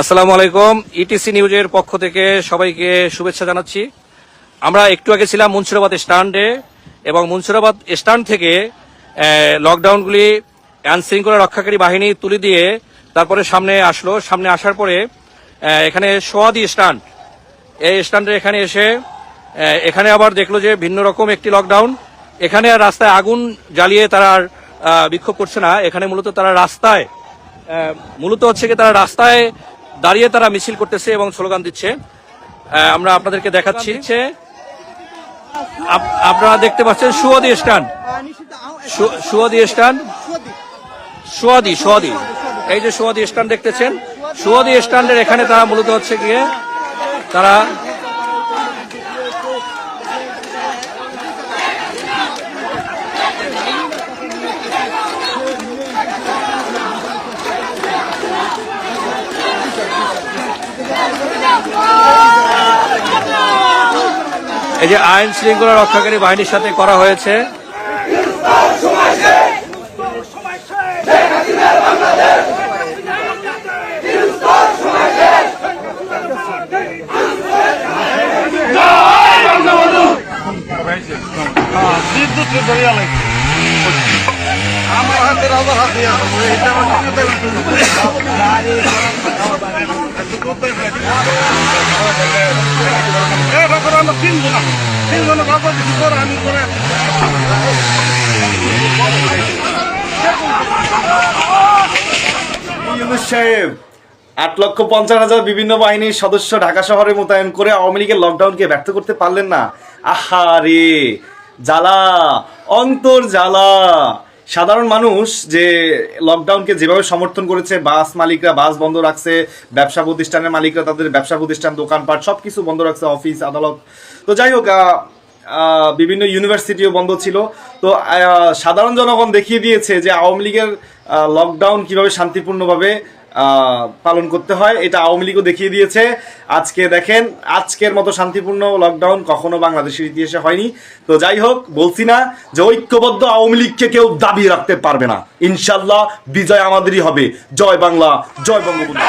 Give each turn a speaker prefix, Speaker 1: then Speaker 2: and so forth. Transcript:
Speaker 1: আসসালামু আলাইকুম ইটিসি নিউজের পক্ষ থেকে সবাইকে শুভেচ্ছা জানাচ্ছি। আমরা একটু আগে ছিলাম মুন্সিরাবাদ স্ট্যান্ডে এবং মুন্সিরাবাদ স্ট্যান্ড থেকে লকডাউনগুলি আইন শৃঙ্খলা রক্ষাকারী বাহিনী তুলে দিয়ে তারপরে সামনে আসলো। সামনে আসার পরে এখানে সোয়াদি স্ট্যান্ড। এই স্ট্যান্ডে এখানে এসে এখানে আবার দেখল যে ভিন্ন রকম একটি লকডাউন এখানে আর রাস্তায় আগুন জ্বালিয়ে তারা বিক্ষোভ করছে না। এখানে মূলত তারা রাস্তায় মূলত হচ্ছে কি তারা রাস্তায় দাঁড়িয়ে তারা মিছিল করতেছে এবং স্লোগান দিচ্ছে। আমরা আপনাদেরকে দেখাচ্ছি। আপনারা দেখতে পাচ্ছেন সুয়াদি স্টান সুয়াদি স্টান সুয়াদি সুয়াদি। এই যে সুয়াদি স্টান দেখতেছেন সুয়াদি স্ট্যান্ডের এখানে তারা মূলত হচ্ছে গিয়ে তারা এই যে আইন শৃঙ্খলা রক্ষাকারী বাহিনীর সাথে করা হয়েছে।
Speaker 2: আমার হাতে রাজার হাতে এটা আমার আমরা বাবা করে আমি করে
Speaker 3: সাহেব, আট লক্ষ পঞ্চাশ হাজার বিভিন্ন বাহিনীর সদস্য ঢাকা শহরে মোতায়েন করে আওয়ামী লীগের লকডাউনকে ব্যর্থ করতে পারলেন না। আহা রে, জ্বালা, অন্তর জ্বালা। সাধারণ মানুষ যে লকডাউনকে যেভাবে সমর্থন করেছে, বাস মালিকরা বাস বন্ধ রাখছে, ব্যবসা প্রতিষ্ঠানের মালিকরা তাদের ব্যবসা প্রতিষ্ঠান, দোকানপাট সব কিছু বন্ধ রাখছে অফিস আদালত। তো যাই হোক বিভিন্ন ইউনিভার্সিটিও বন্ধ ছিল। তো সাধারণ জনগণ দেখিয়ে দিয়েছে যে আওয়ামী লীগের লকডাউন কীভাবে শান্তিপূর্ণভাবে পালন করতে হয়। এটা আওয়ামী লীগও দেখিয়ে দিয়েছে। আজকে দেখেন, আজকের মতো শান্তিপূর্ণ লকডাউন কখনো বাংলাদেশের ইতিহাসে হয়নি। তো যাই হোক, বলছি না যে ঐক্যবদ্ধ আওয়ামী লীগকে কেউ দাবি রাখতে পারবে না। ইনশাল্লাহ বিজয় আমাদেরই হবে। জয় বাংলা, জয় বঙ্গবন্ধু।